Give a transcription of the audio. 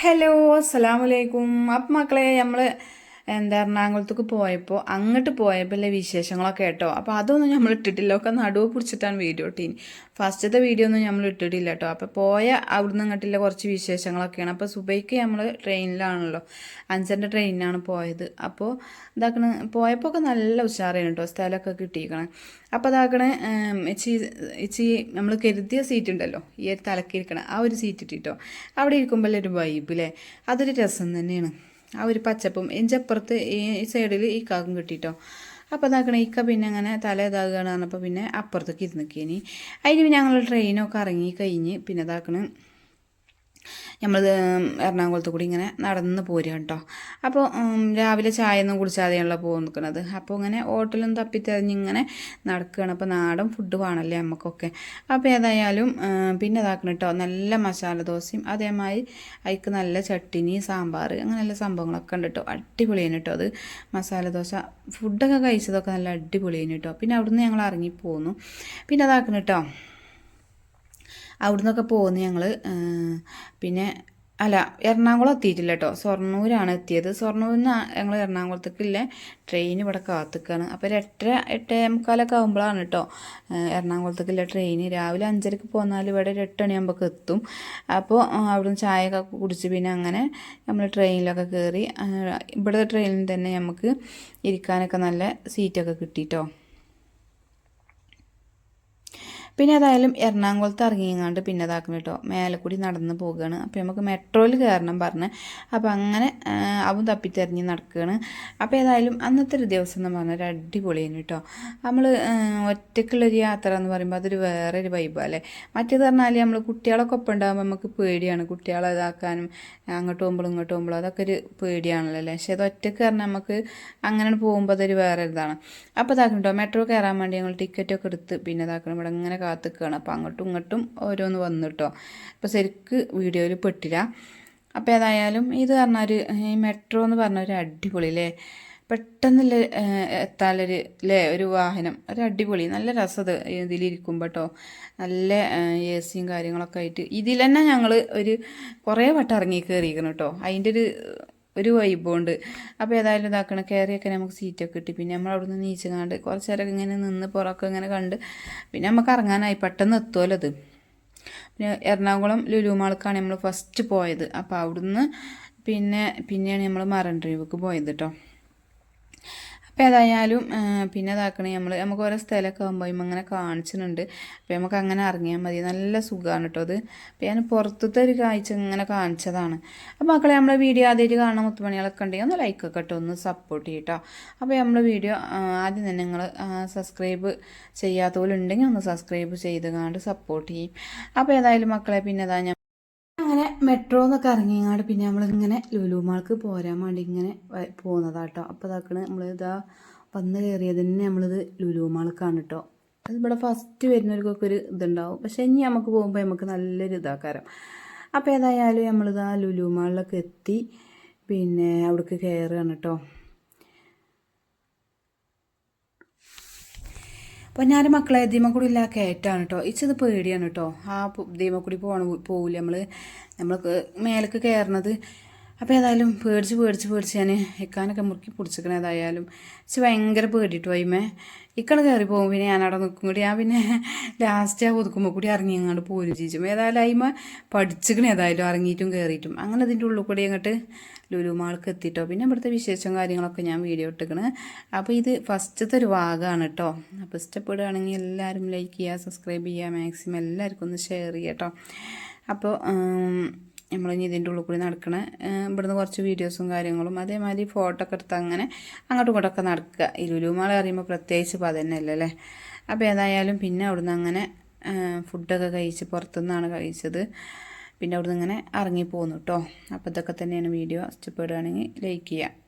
Hello അസ്സലാമു അലൈക്കും. അപ്പം മക്കളെ നമ്മൾ എന്താ എറണാകുളത്തേക്ക് പോയപ്പോൾ അങ്ങോട്ട് പോയപ്പോൾ ഉള്ള വിശേഷങ്ങളൊക്കെ കേട്ടോ. അപ്പോൾ അതൊന്നും നമ്മൾ ഇട്ടിട്ടില്ല. ഒക്കെ നടുവ് പിടിച്ചിട്ടാണ് വീഡിയോ ഇട്ടീനി. ഫസ്റ്റത്തെ വീഡിയോ ഒന്നും നമ്മൾ ഇട്ടിട്ടില്ല കേട്ടോ. അപ്പോൾ പോയ അവിടുന്ന് ഇങ്ങോട്ടുള്ള കുറച്ച് വിശേഷങ്ങളൊക്കെയാണ്. അപ്പോൾ സുബൈക്ക് നമ്മൾ ട്രെയിനിലാണല്ലോ. അഞ്ചന്റെ ട്രെയിനിനാണ് പോയത്. അപ്പോൾ ഇതാക്കണ പോയപ്പോൾ ഒക്കെ നല്ല ഉഷാറാണ് കേട്ടോ. സ്ഥലമൊക്കെ കിട്ടിയിരിക്കണം. അപ്പോൾ അതാക്കണേ ഇച്ചി ഇച്ചി നമ്മൾ കരുതിയ സീറ്റ് ഉണ്ടല്ലോ. ഈ തലക്കിരിക്കണ ആ ഒരു സീറ്റ് ഇട്ടിട്ടോ. അവിടെ ഇരിക്കുമ്പോൾ ഒരു വൈബ് അല്ലേ അതൊരു രസം തന്നെയാണ്. ആ ഒരു പച്ചപ്പും ഇഞ്ചപ്പുറത്ത് ഈ സൈഡിൽ ഈ കാക്കും കിട്ടിട്ടോ. അപ്പോൾ ഇതാക്കണ ഇക്ക പിന്നെ അങ്ങനെ തല ഇതാകുകയാണ് പറഞ്ഞപ്പോൾ പിന്നെ അപ്പുറത്തേക്ക് ഇരുന്നിക്കേനി അതിന് പിന്നെ ഞങ്ങൾ ട്രെയിനൊക്കെ ഇറങ്ങി കഴിഞ്ഞ് പിന്നെ ഇതാക്കണ നമ്മൾ എറണാകുളത്ത് കൂടി ഇങ്ങനെ നടന്ന് പോരുക കേട്ടോ. അപ്പോൾ രാവിലെ ചായ ഒന്നും കുടിച്ചാതെയാണല്ലോ പോകും നിൽക്കുന്നത് അപ്പോൾ ഇങ്ങനെ ഹോട്ടലും തപ്പിത്തെറിഞ്ഞ് ഇങ്ങനെ നടക്കുകയാണ് അപ്പോൾ നാടൻ ഫുഡ് വേണമല്ലേ നമുക്കൊക്കെ അപ്പോൾ ഏതായാലും പിന്നെ ഇതാക്കണം കേട്ടോ. നല്ല മസാല ദോശയും അതേമാതിരി അതിക്ക് നല്ല ചട്ടിനി സാമ്പാർ അങ്ങനെയുള്ള സംഭവങ്ങളൊക്കെ ഉണ്ട് കേട്ടോ. അടിപൊളിയാണ് കേട്ടോ അത്. മസാല ദോശ ഫുഡൊക്കെ കഴിച്ചതൊക്കെ നല്ല അടിപൊളിയാണ് കേട്ടോ. പിന്നെ അവിടുന്ന് ഞങ്ങൾ ഇറങ്ങിപ്പോന്നു പിന്നെ. അതാക്കണം കേട്ടോ. അവിടുന്നൊക്കെ പോന്ന് ഞങ്ങൾ പിന്നെ അല്ല എറണാകുളം എത്തിയിട്ടില്ല കേട്ടോ ഷൊർണൂരാണ് എത്തിയത്. ഷൊർണൂരിൽ നിന്ന് ഞങ്ങൾ എറണാകുളത്തേക്കില്ല ട്രെയിൻ ഇവിടെ കാത്തുക്കാണ്. അപ്പോൾ ഒരു എട്ടര എട്ടേ മുക്കാലൊക്കെ ആകുമ്പോഴാണ് കേട്ടോ എറണാകുളത്തേക്കില്ല ട്രെയിൻ രാവിലെ അഞ്ചരക്ക് പോന്നാൽ ഇവിടെ ഒരു എട്ട് മണിയാകുമ്പോൾ എത്തും. അപ്പോൾ അവിടുന്ന് ചായയൊക്കെ കുടിച്ച് പിന്നെ അങ്ങനെ നമ്മൾ ട്രെയിനിലൊക്കെ കയറി ഇവിടുത്തെ ട്രെയിനിൽ തന്നെ നമുക്ക് ഇരിക്കാനൊക്കെ നല്ല സീറ്റൊക്കെ കിട്ടിയിട്ടോ പിന്നെ ഏതായാലും എറണാകുളത്ത് ഇറങ്ങിയങ്ങാണ്ട് പിന്നെ ഇതാക്കണം കേട്ടോ മേലെ കൂടി നടന്ന് പോവുകയാണ് അപ്പോൾ നമുക്ക് മെട്രോയിൽ കയറണം പറഞ്ഞ്. അപ്പോൾ അങ്ങനെ അവൻ തപ്പിത്തെറിഞ്ഞ് നടക്കുകയാണ് അപ്പോൾ ഏതായാലും അന്നത്തെ ഒരു ദിവസം എന്ന് പറഞ്ഞാൽ ഒരു അടിപൊളിയാണ് കേട്ടോ നമ്മൾ ഒറ്റയ്ക്കുള്ളൊരു യാത്ര എന്ന് പറയുമ്പോൾ അതൊരു വേറെ ഒരു വൈബല്ലേ മറ്റേത് പറഞ്ഞാൽ നമ്മൾ കുട്ടികളൊക്കെ ഒപ്പം ഉണ്ടാകുമ്പോൾ നമുക്ക് പേടിയാണ്. കുട്ടികളെ ഇതാക്കാനും അങ്ങോട്ട് പോകുമ്പോഴും ഇങ്ങോട്ട് പോകുമ്പോഴും അതൊക്കെ ഒരു പേടിയാണല്ലോ അല്ലേ? പക്ഷേ അത് ഒറ്റയ്ക്ക് പറഞ്ഞാൽ നമുക്ക് അങ്ങനെ പോകുമ്പോൾ അതൊരു വേറെ ഇതാണ് അപ്പോൾ ഇതാക്കണം കേട്ടോ മെട്രോ കയറാൻ വേണ്ടി ഞങ്ങൾ ടിക്കറ്റൊക്കെ എടുത്ത് പിന്നെ ഇതാക്കണം. ഇവിടെ ഇങ്ങനെ കാത്തുക്കുകയാണ് അപ്പോൾ അങ്ങോട്ടും ഇങ്ങോട്ടും ഓരോന്ന് വന്നു കേട്ടോ അപ്പോൾ ശരിക്ക് വീഡിയോയിൽ പെട്ടില്ല. അപ്പോൾ ഏതായാലും ഇത് പറഞ്ഞാൽ ഈ മെട്രോ എന്ന് പറഞ്ഞൊരു അടിപൊളി അല്ലേ പെട്ടെന്നുള്ള എത്താനൊരു അല്ലേ ഒരു വാഹനം. ഒരു അടിപൊളി. നല്ല രസത് ഇതിലിരിക്കുമ്പോൾ കേട്ടോ നല്ല എ സിയും കാര്യങ്ങളൊക്കെ ആയിട്ട് ഇതിൽ തന്നെ ഞങ്ങൾ ഒരു കുറേ വട്ടം ഇറങ്ങി കയറിയിരിക്കണം കേട്ടോ അതിന്റെ ഒരു ഒരു വൈബുണ്ട് അപ്പോൾ ഏതായാലും ഇതാക്കണം കയറിയൊക്കെ നമുക്ക് സീറ്റൊക്കെ കിട്ടി പിന്നെ നമ്മൾ അവിടെ നിന്ന് നീച്ചങ്ങാണ്ട് കുറച്ച് നേരമൊക്കെ ഇങ്ങനെ നിന്ന് പുറമൊക്കെ ഇങ്ങനെ കണ്ട് പിന്നെ നമുക്ക് ഇറങ്ങാനായി. പെട്ടെന്ന് എത്തുമല്ലോ അത് പിന്നെ എറണാകുളം ലുലുമാൾക്കാണ് നമ്മൾ ഫസ്റ്റ് പോയത്. അപ്പോൾ അവിടുന്ന് പിന്നെ പിന്നെയാണ് നമ്മൾ മറൻ ഡ്രൈവ്ക്ക് പോയത് കേട്ടോ അപ്പോൾ ഏതായാലും പിന്നെ ഇതാക്കണേ നമ്മൾ നമുക്ക് ഓരോ സ്ഥലമൊക്കെ ആകുമ്പോൾ അങ്ങനെ കാണിച്ചിട്ടുണ്ട്. അപ്പോൾ നമുക്ക് അങ്ങനെ ഇറങ്ങിയാൽ മതി. നല്ല സുഖമാണ് കേട്ടോ അത്. അപ്പോൾ ഞാൻ പുറത്തത്തെ ഒരു കാഴ്ച ഇങ്ങനെ കാണിച്ചതാണ്. അപ്പോൾ മക്കളെ നമ്മളെ വീഡിയോ ആദ്യമായിട്ട് കാണുന്ന മുത്തുമണികളൊക്കെ ഉണ്ടെങ്കിൽ ഒന്ന് ലൈക്ക് ഒക്കെ ഇട്ടോ ഒന്ന് സപ്പോർട്ട് ചെയ്യട്ടോ. അപ്പോൾ നമ്മളെ വീഡിയോ ആദ്യം തന്നെ നിങ്ങൾ സബ്സ്ക്രൈബ് ചെയ്യാത്തവരുണ്ടെങ്കിൽ ഒന്ന് സബ്സ്ക്രൈബ് ചെയ്ത് കണ്ട് സപ്പോർട്ട് ചെയ്യും. അപ്പോൾ ഏതായാലും മക്കളെ പിന്നെ അങ്ങനെ മെട്രോ എന്നൊക്കെ ഇറങ്ങിയങ്ങാട് പിന്നെ നമ്മളിങ്ങനെ ലുലു മാൾക്ക് പോരാൻ വേണ്ടി ഇങ്ങനെ പോകുന്നതാട്ടോ അപ്പോൾ ഇതാക്കണ നമ്മൾ ഇതാ വന്ന് കയറിയത് തന്നെ നമ്മളിത് ലുലു മാൾക്കാണ് കേട്ടോ ഇവിടെ ഫസ്റ്റ് വരുന്നവർക്കൊക്കെ ഒരു ഇതുണ്ടാവും. പക്ഷെ ഇനി നമുക്ക് പോകുമ്പോൾ നമുക്ക് നല്ലൊരു ഇതാക്കാരം. അപ്പോൾ ഏതായാലും നമ്മളിതാ ലുലു മാളിലൊക്കെ എത്തി. പിന്നെ അവിടേക്ക് കയറുകയാണ് കേട്ടോ പൊന്നാര മക്കളെ ദീമക്കുടി ഇല്ലാ കയറ്റാണ് കേട്ടോ ഇച്ചത് പേടിയാണ് കേട്ടോ ആ ദീമക്കുടി പോകണ പോവില്ല നമ്മൾ നമ്മൾ മേലേക്ക് കയറണത് അപ്പോൾ ഏതായാലും പേടിച്ച് പേടിച്ച് പേടിച്ച് ഞാൻ എക്കാനൊക്കെ മുറുക്കി പിടിച്ചിക്കണ ഏതായാലും പക്ഷെ ഭയങ്കര പേടിയിട്ടു പോയിമേ ഇക്കണ് കയറി പോകും പിന്നെ ഞാൻ അവിടെ നിൽക്കും കൂടി. ഞാൻ പിന്നെ ലാസ്റ്റ് ആ ഒതുക്കുമ്പോൾ കൂടി ഇറങ്ങി അങ്ങോട്ട് പോരും ചേച്ചും. ഏതായാലും അയിമ പഠിച്ചിരിക്കണേ ഏതായാലും ഇറങ്ങിയിട്ടും കയറിയിട്ടും അങ്ങനെ അതിന്റെ ഉള്ളിൽ കൂടി അങ്ങോട്ട് ലുലുമാൾക്ക് എത്തിയിട്ടോ പിന്നെ ഇവിടുത്തെ വിശേഷം കാര്യങ്ങളൊക്കെ ഞാൻ വീഡിയോ ഇട്ടിക്കണ്. അപ്പോൾ ഇത് ഫസ്റ്റത്തെ ഒരു ഭാഗമാണ് കേട്ടോ അപ്പോൾ ഇഷ്ടപ്പെടുകയാണെങ്കിൽ എല്ലാവരും ലൈക്ക് ചെയ്യുക സബ്സ്ക്രൈബ് ചെയ്യുക മാക്സിമം എല്ലാവർക്കും ഒന്ന് ഷെയർ ചെയ്യാം കേട്ടോ അപ്പോൾ നമ്മൾ ഇനി ഇതിന്റെ ഉള്ളിൽ കൂടി നടക്കണ ഇവിടുന്ന് കുറച്ച് വീഡിയോസും കാര്യങ്ങളും അതേമാതിരി ഫോട്ടോ ഒക്കെ എടുത്ത് അങ്ങനെ അങ്ങോട്ടും ഇങ്ങോട്ടൊക്കെ നടക്കുക. ഇരുലുമാളെ അറിയുമ്പോൾ പ്രത്യേകിച്ച് ഇപ്പോൾ അതന്നെയല്ലേ അല്ലേ? അപ്പോൾ ഏതായാലും പിന്നെ അവിടുന്ന് അങ്ങനെ ഫുഡൊക്കെ കഴിച്ച് പുറത്തുനിന്നാണ് കഴിച്ചത്. പിന്നെ അവിടുന്ന് ഇങ്ങനെ ഇറങ്ങി പോന്നു കേട്ടോ അപ്പോൾ ഇതൊക്കെ തന്നെയാണ് വീഡിയോ. ഇഷ്ടപ്പെടുകയാണെങ്കിൽ ലൈക്ക് ചെയ്യുക